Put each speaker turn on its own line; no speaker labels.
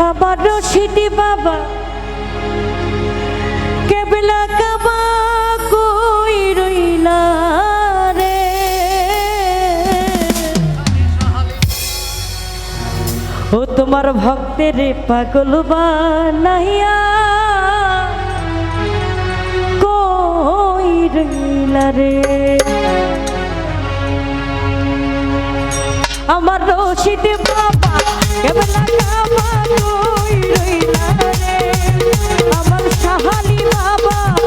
আমার রশিদি বাবা, কেবলা কাবা কই রইলা রে? ও তোমার ভক্তের পাগল বা নাহিয়া কই রইলা রে? আমার রশিদি বাবা আমার সাহালি বাবা